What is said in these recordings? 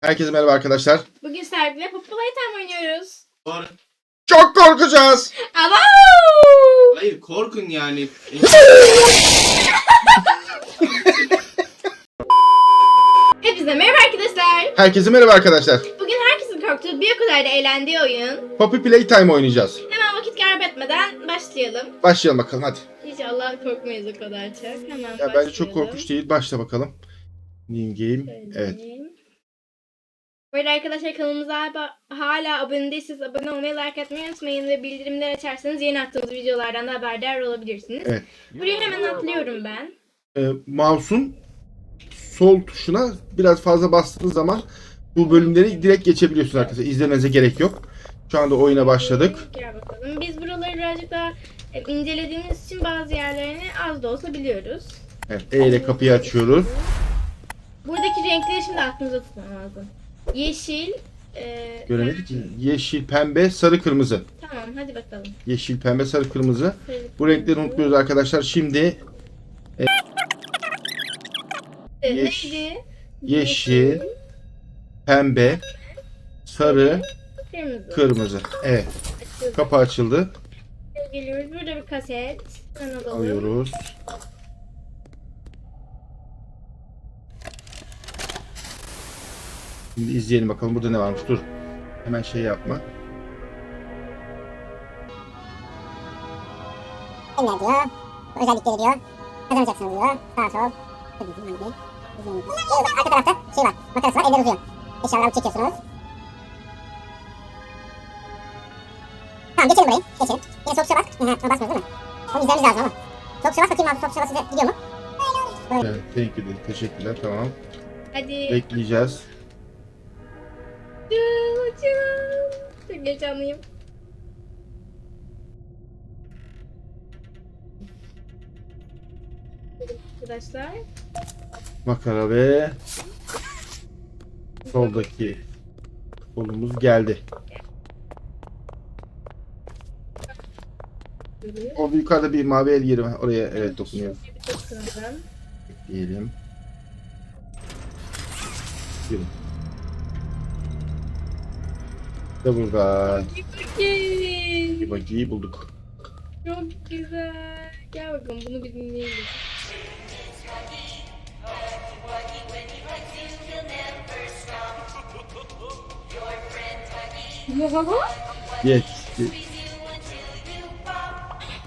Herkese merhaba arkadaşlar. Bugün Serpil'le Poppy Playtime oynuyoruz. Doğru. Çok korkacağız. Ama Hayır korkun yani. Hepinize merhaba arkadaşlar. Herkese merhaba arkadaşlar. Bugün herkesin korktuğu bir o kadar da eğlendiği oyun. Poppy Playtime oynayacağız. Hemen vakit kaybetmeden başlayalım. Başlayalım bakalım hadi. İnşallah korkmayız o kadar çok. Hemen Ya başlayalım. bence çok korkunç değil. Başla bakalım. New game. Evet. Arada arkadaşlar kanalımıza hala, abone değilseniz abone olmayı, like atmayı unutmayın ve bildirimleri açarsanız yeni attığımız videolardan da haberdar olabilirsiniz. Evet. Buraya hemen atlıyorum ben. Ee, mouse'un sol tuşuna biraz fazla bastığınız zaman bu bölümleri direkt geçebiliyorsunuz arkadaşlar. İzlemenize gerek yok. Şu anda oyuna başladık. Gel bakalım. Biz buraları birazcık daha e, incelediğimiz için bazı yerlerini az da olsa biliyoruz. Evet. E ile kapıyı açıyoruz. Buradaki renkleri şimdi aklınıza tutmam lazım. Yeşil. E, Göremedik ki. Yeşil, pembe, sarı, kırmızı. Tamam hadi bakalım. Yeşil, pembe, sarı, kırmızı. Bu renkleri unutmuyoruz arkadaşlar. Şimdi E, Yeş- Neydi? yeşil, pembe, sarı, Kırmızı. kırmızı. Evet. Açıldı. Kapı açıldı. Geliyoruz. Burada bir kaset. Alalım. Alıyoruz. Şimdi izleyelim bakalım burada ne varmış. Dur. Hemen şey yapma. Enler diyor. Özellikleri diyor. Kazanacaksınız diyor. Sağ sol. Tabii ki hangi? Evet, arka tarafta şey var. Makarası var. Eller uzuyor. Eşyaları çekiyorsunuz. Tamam geçelim burayı. Geçelim. Yine soğuk suya bas. Hı hı. Ama basmıyoruz değil mi? Onu izlememiz lazım ama. Soğuk suya bas bakayım abi. Soğuk suya basınca gidiyor mu? Böyle. Evet, thank you dedi. Teşekkürler. Tamam. Hadi. Bekleyeceğiz. Çok heyecanlıyım. Arkadaşlar. Makara ve soldaki kolumuz geldi. O yukarıda bir mavi el yeri var. Oraya evet dokunuyor. Diyelim. Yürü. İşte burada. Bir bagiyi bulduk. Çok güzel. Gel bakalım bunu bir dinleyelim. Geç.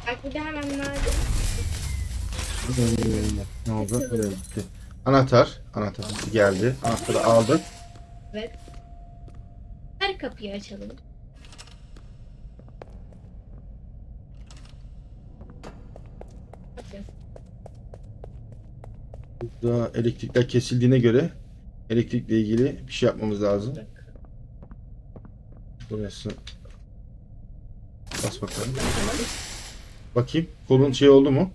Bak bir de hemen nerede? Ne oldu? Buraya gitti. Anahtar. Anahtar geldi. Anahtarı aldık. Evet. Kapıyı açalım. Burada elektrikler kesildiğine göre elektrikle ilgili bir şey yapmamız lazım. Burası. Bas bakalım. Bakayım. Kolun şey oldu mu?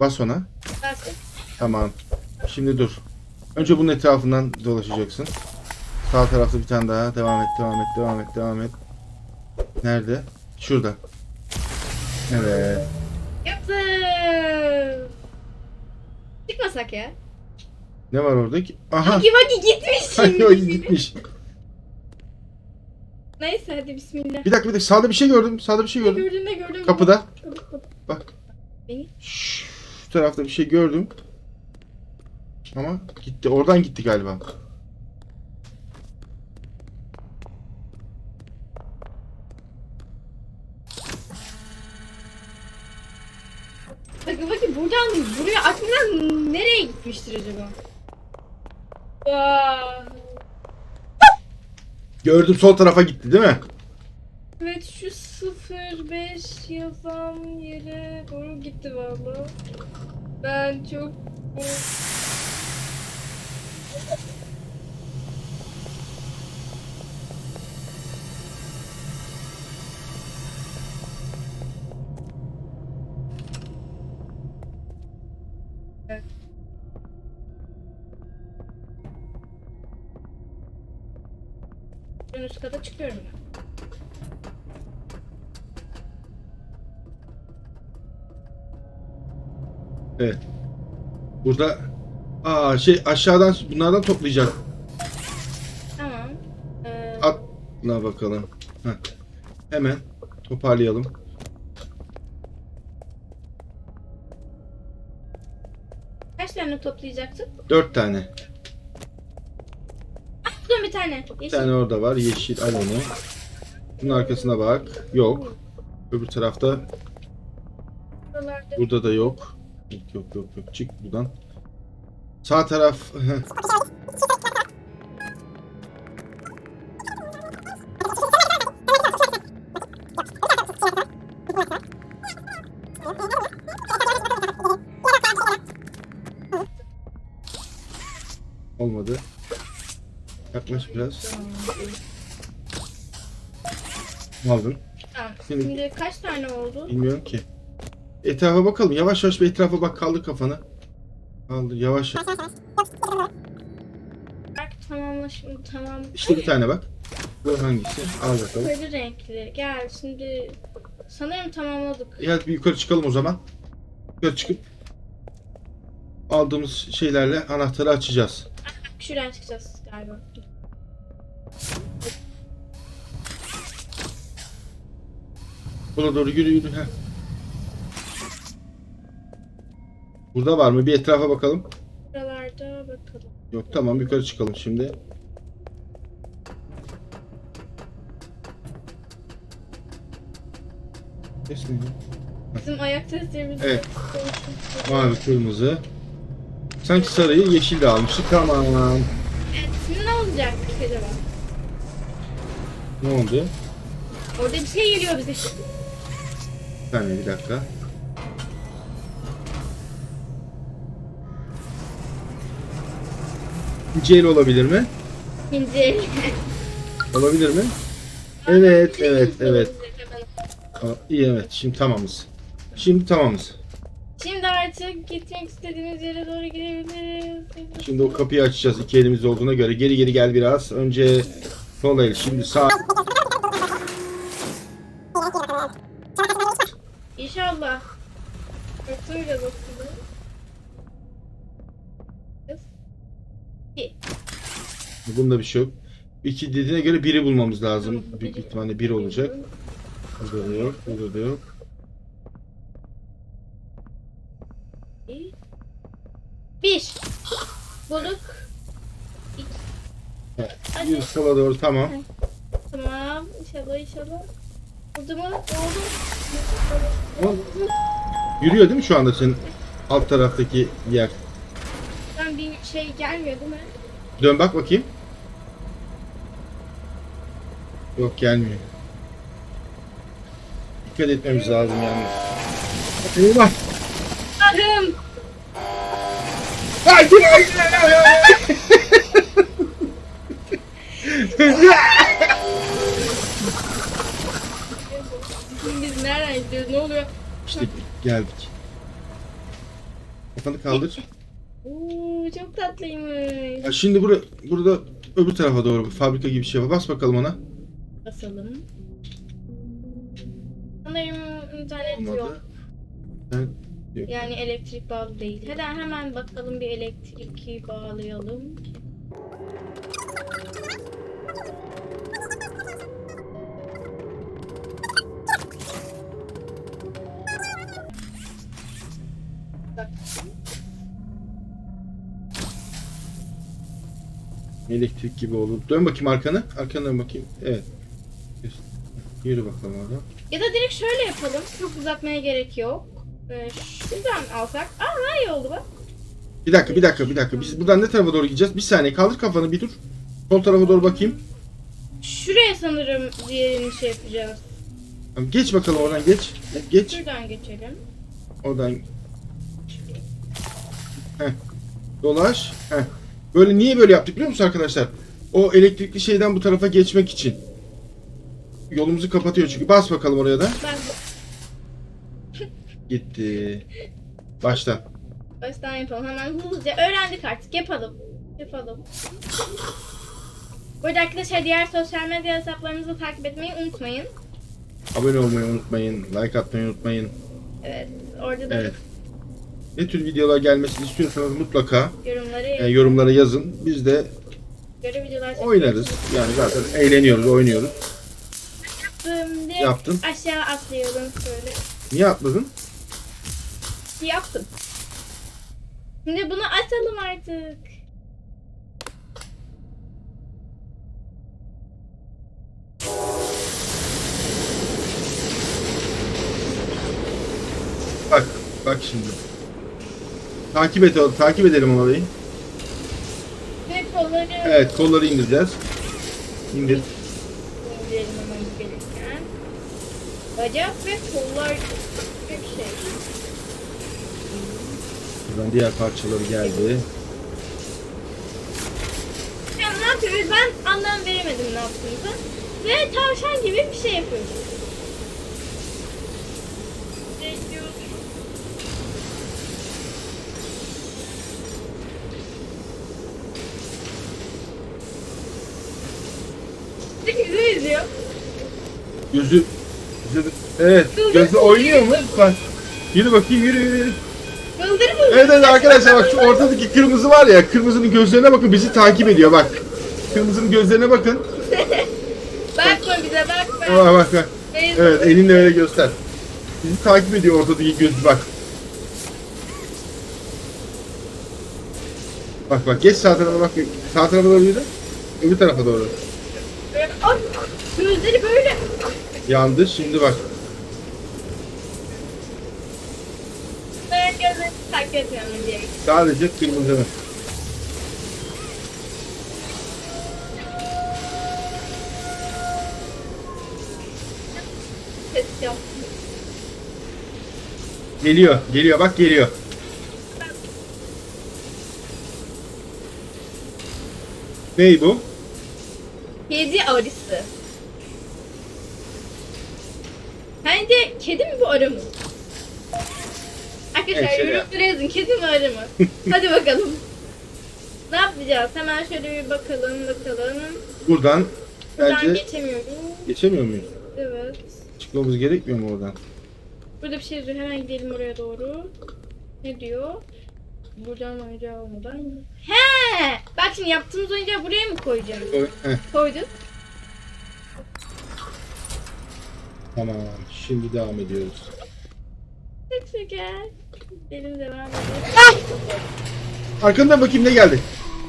Bas ona. Tamam. Şimdi dur. Önce bunun etrafından dolaşacaksın. Sağ tarafta bir tane daha. Devam et, devam et, devam et, devam et. Nerede? Şurada. Evet. Yaptım. Çıkmasak ya. Ne var orada ki? Aha. Bagi bagi gitmiş Ay, şimdi. ay, gitmiş. Neyse hadi bismillah. Bir dakika bir dakika. Sağda bir şey gördüm. Sağda bir şey gördüm. Gördün ne gördün? Kapıda. Kapı, kapı. Bak. Şu şu tarafta bir şey gördüm. Ama gitti. Oradan gitti galiba. Bakın bakın buradan buraya aklından nereye gitmiştir acaba? Aa, Gördüm sol tarafa gitti değil mi? evet şu 05 yazan yere doğru gitti valla. Ben çok Aa, şey aşağıdan bunlardan toplayacağım. Tamam. Ee... Atla bakalım. Heh. Hemen toparlayalım. Kaç tane toplayacaktık? Dört tane. Ah buradan bir tane. Bir tane orada var. Yeşil al. Bunun arkasına bak. Yok. Öbür tarafta Buralarda. burada da. Yok yok yok, yok. Çık buradan. Sağ taraf. Olmadı. Yaklaş biraz. Aldın. Tamam. Şimdi- Şimdi kaç tane oldu? Bilmiyorum ki. Etrafa bakalım. Yavaş yavaş bir etrafa bak. Kaldır kafanı. Kaldır yavaş. Belki tamamla şimdi tamam. İşte bir tane bak. Bu hangisi? Al bakalım. Sarı renkli. Gel şimdi sanırım tamamladık. Hadi bir yukarı çıkalım o zaman. Yukarı çıkıp aldığımız şeylerle anahtarı açacağız. Şuradan çıkacağız galiba. Buna doğru yürü yürü. Heh. Burada var mı? Bir etrafa bakalım. Buralarda bakalım. Yok tamam yukarı çıkalım şimdi. Ses neydi? Bizim ayak seslerimiz. Evet. Mavi, kırmızı. Sanki sarıyı yeşil de almıştık. Tamam. Evet, şimdi ne olacak acaba? Ne oldu? Orada bir şey geliyor bize. Bir saniye bir dakika. İkinci el olabilir mi? İkinci el. Olabilir mi? Evet, evet, evet. Aa, İyi evet. Şimdi tamamız. Şimdi tamamız. Şimdi artık gitmek istediğimiz yere doğru gidebiliriz. Şimdi o kapıyı açacağız iki elimiz olduğuna göre. Geri geri gel biraz. Önce sol el, şimdi sağ. Bunda bir şey yok. İki dediğine göre biri bulmamız lazım. Büyük ihtimalle biri olacak. Burada da yok, burada da yok. Bir. Bulduk. Evet. Hadi. Bir sola doğru tamam. Tamam. İnşallah inşallah. Oldu mu? Oldu. Yürüyor değil mi şu anda senin alt taraftaki yer? Ben bir şey gelmiyor değil mi? Dön bak bakayım. Yok gelmiyor. Dikkat etmemiz lazım yani. Eyvah! Allah'ım. Ay, ay, ay, ay, ay. Biz nereden gidiyoruz? Ne oluyor? İşte geldik. Kafanı kaldır. Oo, çok tatlıymış. Ya şimdi bura, burada öbür tarafa doğru bir fabrika gibi bir şey var. Bas bakalım ona. Basalım. Sanırım internet yok. Olmadı. Ben Yani elektrik bağlı değil. Hadi hemen bakalım bir elektrik bağlayalım. Elektrik gibi olur. Dön bakayım arkanı. Arkana dön bakayım. Evet. Yürü bakalım orada. Ya da direkt şöyle yapalım. Çok uzatmaya gerek yok. Ee, şuradan alsak. Aa daha iyi oldu bak. Bir dakika, bir dakika, bir dakika. Biz buradan ne tarafa doğru gideceğiz? Bir saniye. Kaldır kafanı bir dur. Sol tarafa doğru bakayım. Şuraya sanırım diğerini şey yapacağız. Tamam, geç bakalım oradan geç. Geç. Şuradan geçelim. Oradan. Heh. Dolaş. Heh. Böyle niye böyle yaptık biliyor musun arkadaşlar? O elektrikli şeyden bu tarafa geçmek için. Yolumuzu kapatıyor çünkü. Bas bakalım oraya da. Ben Gitti. Baştan. baştan yapalım. Hemen hızlıca öğrendik artık. Yapalım. Yapalım. Bu arada arkadaşlar diğer sosyal medya hesaplarımızı takip etmeyi unutmayın. Abone olmayı unutmayın. Like atmayı unutmayın. Evet. Orada da Evet. Ne tür videolar gelmesini istiyorsanız mutlaka yorumları e, yorumlara yazın. Biz de göre videolar. Oynarız. Yani zaten eğleniyoruz, oynuyoruz. Şimdi Yaptın. aşağı atlayalım şöyle. Niye atladın? Yaptım. Şimdi bunu atalım artık. Bak, bak şimdi. Takip et, takip edelim olayı. Ve kolları Evet, kolları indireceğiz. İndir. Bacak ve kollar bir şey. Buradan diğer parçaları geldi. Ya ne yapıyoruz? Ben anlam veremedim ne yaptığımızı. Ve tavşan gibi bir şey yapıyoruz. Bizi izliyor. Gözü evet, gözü oynuyor mu? Bak. Yürü bakayım, yürü yürü. Bıldır bıldır. Evet evet arkadaşlar bak şu ortadaki kırmızı var ya, kırmızının gözlerine bakın bizi takip ediyor bak. Kırmızının gözlerine bakın. Bakma bize bakma. Bak bak bak. Evet elinle öyle göster. Bizi takip ediyor ortadaki göz bak. Bak bak geç sağ tarafa bak. Sağ tarafa doğru yürü. Öbür tarafa doğru. Gözleri böyle. Yandı şimdi bak. Ben etmiyorum diye. Sadece kırmızı. Yok. Geliyor geliyor bak geliyor. Ney bu? Kedi arısı. Bence kedi mi bu arı mı? Arkadaşlar Evet, yorumlara yazın kedi mi arı mı? Hadi bakalım. Ne yapacağız? Hemen şöyle bir bakalım bakalım. Buradan Buradan bence geçemiyorum. geçemiyor muyuz? Evet. Çıkmamız gerekmiyor mu oradan? Burada bir şey yazıyor. Hemen gidelim oraya doğru. Ne diyor? Buradan oyuncağı olmadan. He! Bak şimdi yaptığımız oyuncağı buraya mı koyacağız? Oy, heh, Koyduk. tamam şimdi devam ediyoruz. Çok şeker. Edelim. Arkandan bakayım ne geldi.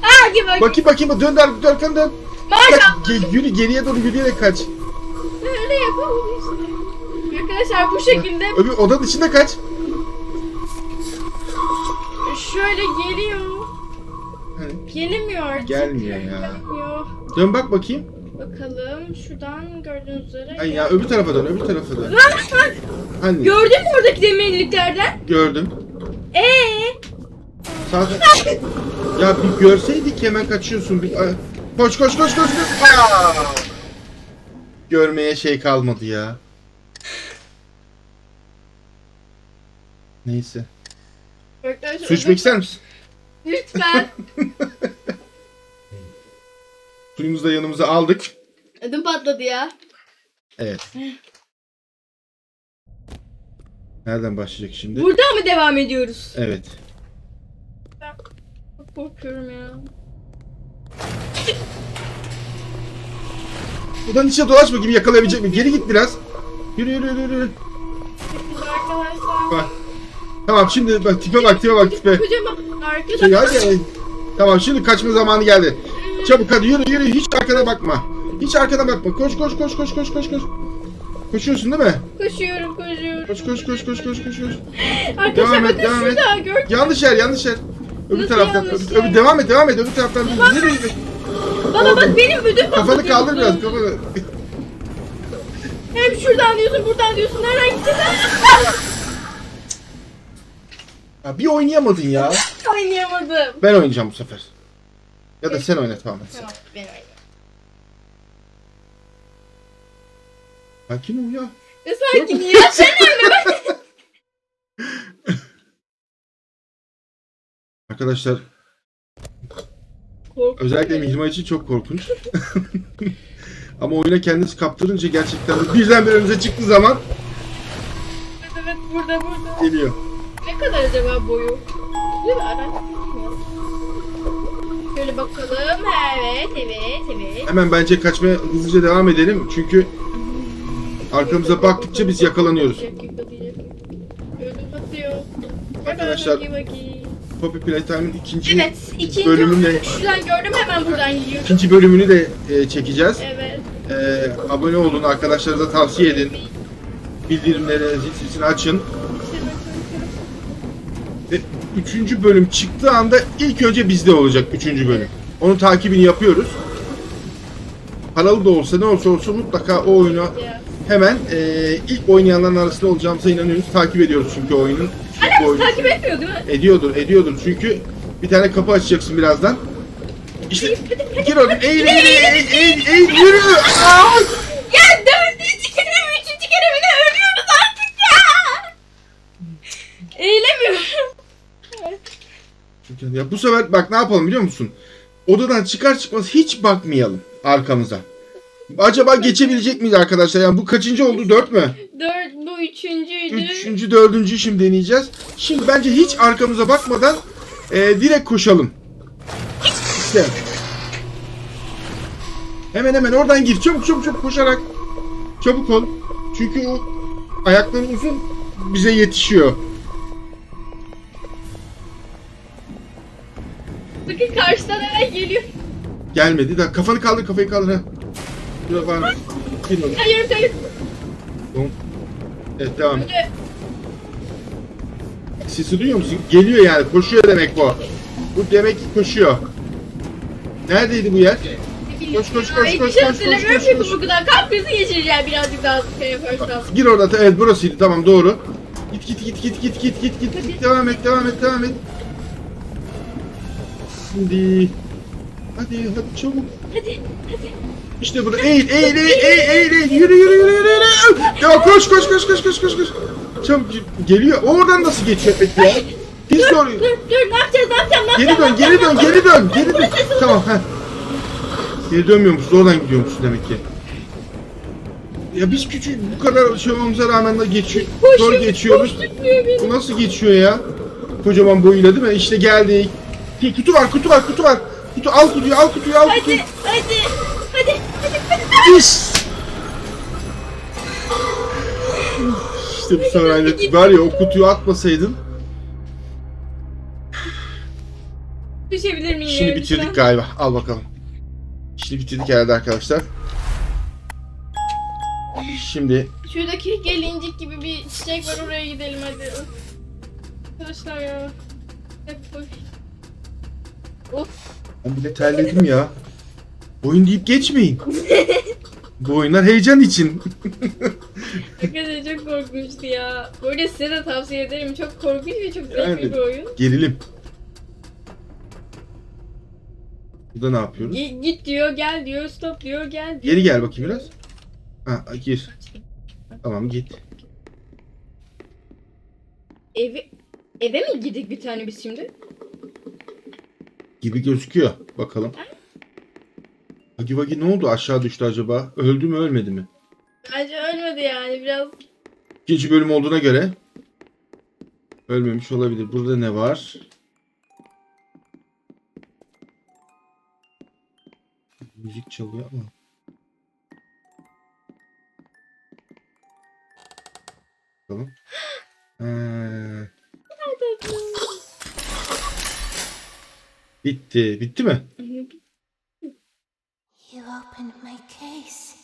Aa gibi bak. Bakayım bakayım dön dön dön arkandan. Maşallah. Ge- yürü geriye doğru yürüyerek kaç. Öyle işte. Arkadaşlar bu şekilde Öbür odanın içinde kaç. şöyle geliyor. Hani Gelemiyor artık. Gelmiyor ya. Gelmiyor. Dön bak bakayım. Bakalım şuradan gördüğünüz üzere. Ay ya öbür tarafa dön öbür tarafa dön. Hani Gördün mü oradaki demirliklerden? gördüm. Ee? Sağ Ya bir görseydik hemen kaçıyorsun. Bir... Ay, Koş koş koş koş. koş. Aa! Görmeye şey kalmadı ya. Neyse. Arkadaşlar, Su içmek ister misin? Lütfen. Suyumuzu da yanımıza aldık. Ödüm patladı ya. Evet. Nereden başlayacak şimdi? Buradan mı devam ediyoruz? Evet. Çok korkuyorum ya. Buradan içe dolaş bakayım yakalayabilecek mi? Geri git biraz. Yürü yürü yürü yürü. Bak. Tamam şimdi bak tipe bak tipe bak tipe. Kocaman Şey, arkadaşlar. hadi. Tamam şimdi kaçma zamanı geldi. Çabuk hadi yürü yürü hiç arkana bakma. Hiç arkana bakma. Koş koş koş koş koş koş koş. Koşuyorsun değil mi? Koşuyorum koşuyorum. Koş koş koş koş koş koş koş. Arkadaşlar Devam et, devam et. şurada gör. Yanlış yer yanlış yer. Öbür Nasıl taraftan. yanlış Öbür, yer? öbür- devam et devam et öbür taraftan. Yürü yürü. Baba bak benim ödüm Kafanı kaldır biraz kafanı. Hem şuradan diyorsun buradan diyorsun. Nereden gideceğiz? Ya bir oynayamadın ya. Oynayamadım. Ben oynayacağım bu sefer. Ya da sen oyna tamam. Tamam ben oynayayım. Sakin ol ya. Ne sakin ya sen oyna. Arkadaşlar Korkuyorum. özellikle Mihrimah için çok korkunç. Ama oyuna kendisi kaptırınca gerçekten de birdenbire önümüze çıktığı zaman Evet evet burada burada. geliyor. Ne kadar acaba boyu? Değil mi. Şöyle bakalım. Evet, evet, evet. Hemen bence kaçmaya hızlıca devam edelim. Çünkü arkamıza baktıkça biz yakalanıyoruz. Arkadaşlar. Poppy Playtime'ın ikinci Evet, ikinci bölümünde- Şuradan gördüm hemen buradan gidiyor. ikinci bölümünü de e, çekeceğiz. Evet. E, abone olun, arkadaşlarınıza tavsiye edin. Bildirimleri, zil sesini açın. Ve üçüncü bölüm çıktığı anda ilk önce bizde olacak üçüncü bölüm. Onun takibini yapıyoruz. Paralı da olsa ne olsa olsun mutlaka o oyunu Ya. Hemen e, ilk oynayanların arasında olacağımıza inanıyoruz. Takip ediyoruz çünkü oyunun. Hala oyunu. takip etmiyor değil mi? Ediyordur, ediyordur. Çünkü bir tane kapı açacaksın birazdan. İşte gir oraya. Eğil, eğil, eğil, eğil, eğil, yürü. Aa! Ya dördüncü kere mi, üçüncü kere mi ne ölüyoruz artık ya. Eğilemiyorum. Ya bu sefer bak ne yapalım biliyor musun? Odadan çıkar çıkmaz hiç bakmayalım arkamıza. Acaba geçebilecek miyiz arkadaşlar? Yani bu kaçıncı oldu? Dört mü? Dört, bu üçüncüydü. Üçüncü, dördüncü şimdi deneyeceğiz. Şimdi bence hiç arkamıza bakmadan e, direkt koşalım. İşte. Hemen hemen oradan gir. Çabuk çabuk çabuk koşarak. Çabuk ol. Çünkü o ayakları uzun bize yetişiyor. Bakın karşıdan hemen geliyor. Gelmedi de kafanı kaldır kafayı kaldır ha. Şurada var. Hayır hayır. Tamam. Evet devam. et. Sesi duyuyor musun? Geliyor yani. Koşuyor demek bu. Bu demek ki koşuyor. Neredeydi bu yer? Ne bileyim. Koş, koş, koş, Ay, koş, koş, koş, Hiç koş, koş. hatırlamıyorum ki bu kadar. Kalp krizi geçireceğim birazcık daha şey yaparsam. Gir orada. Evet burasıydı. Tamam doğru. Git git git git git git git git. git. Devam et devam et devam et. Şimdi. Hadi hadi çabuk. Hadi hadi. İşte burada. Eğil eğil eğil eğil eğil eğil. Yürü yürü yürü yürü yürü. Ya koş koş koş koş koş koş koş. Çabuk geliyor. Oradan nasıl geçiyor peki ya? Biz soruyor. Dur, dur, ne yapacağız, ne yapacağız, ne Geri dön, geri dön, geri dön, geri dön. Tamam, ha. Geri dönmüyormuşuz, oradan gidiyormuşuz demek ki. Ya biz küçük bu kadar şey olmamıza rağmen de geçiyor, zor geçiyoruz. Bu nasıl geçiyor ya? Kocaman boyuyla değil mi? İşte geldik. Kutu var, kutu var, kutu var. Kutu al kutuyu, al kutuyu, al kutuyu. Hadi, hadi, İş. İşte bu sefer hani var ya o kutuyu atmasaydın. Düşebilir miyim? Şimdi lütfen? bitirdik galiba. Al bakalım. Şimdi bitirdik herhalde arkadaşlar. Şimdi Şuradaki gelincik gibi bir çiçek var oraya gidelim hadi. Arkadaşlar ya. Hep boş. Of. ben bile terledim ya. Oyun deyip geçmeyin. Bu oyunlar heyecan için. Arkadaşlar çok korkunçtu ya. Böyle size de tavsiye ederim. Çok korkunç ve çok zevkli Yani. bir oyun. Gerilim. Burada ne yapıyoruz? Gi- git diyor, gel diyor, stop diyor, gel diyor. Geri gel bakayım biraz. Ha gir. Tamam git. Eve, eve mi gidik bir tane biz şimdi? Gibi gözüküyor. Bakalım. Hagi Vagi ne oldu? Aşağı düştü acaba? Öldü mü ölmedi mi? Bence ölmedi yani biraz. İkinci bölüm olduğuna göre ölmemiş olabilir. Burada ne var? Müzik çalıyor ama. Bakalım. Ha, bitti. Bitti mi? You opened my case.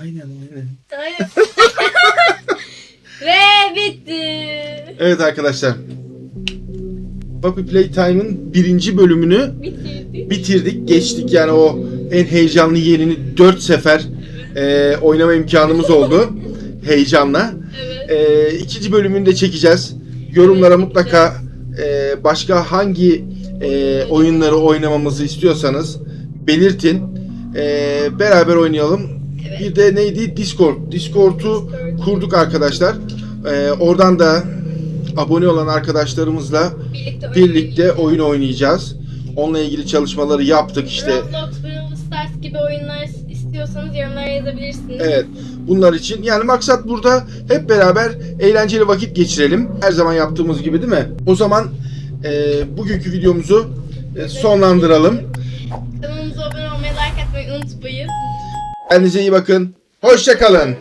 Aynen aynen. Aynen. Ve bitti. Evet arkadaşlar. Puppy Playtime'ın birinci bölümünü Bitirdik. bitirdik, geçtik. Yani o en heyecanlı yerini dört sefer e, oynama imkanımız oldu. Heyecanla. Evet. E, ikinci bölümünü de çekeceğiz. Yorumlara mutlaka e, başka hangi e, oyunları oynamamızı istiyorsanız belirtin. E, beraber oynayalım. Bir de neydi? Discord. Discord'u kurduk arkadaşlar. E, oradan da abone olan arkadaşlarımızla Birlikte, birlikte oyun oynayacağız. Onunla ilgili çalışmaları yaptık işte. Roblox, Brawl Stars gibi oyunlar istiyorsanız yorumlara yazabilirsiniz. Evet. Bunlar için yani maksat burada hep beraber eğlenceli vakit geçirelim. Her zaman yaptığımız gibi değil mi? O zaman e, bugünkü videomuzu e, sonlandıralım. Kanalımıza abone olmayı, like atmayı unutmayın. Kendinize iyi bakın. Hoşçakalın.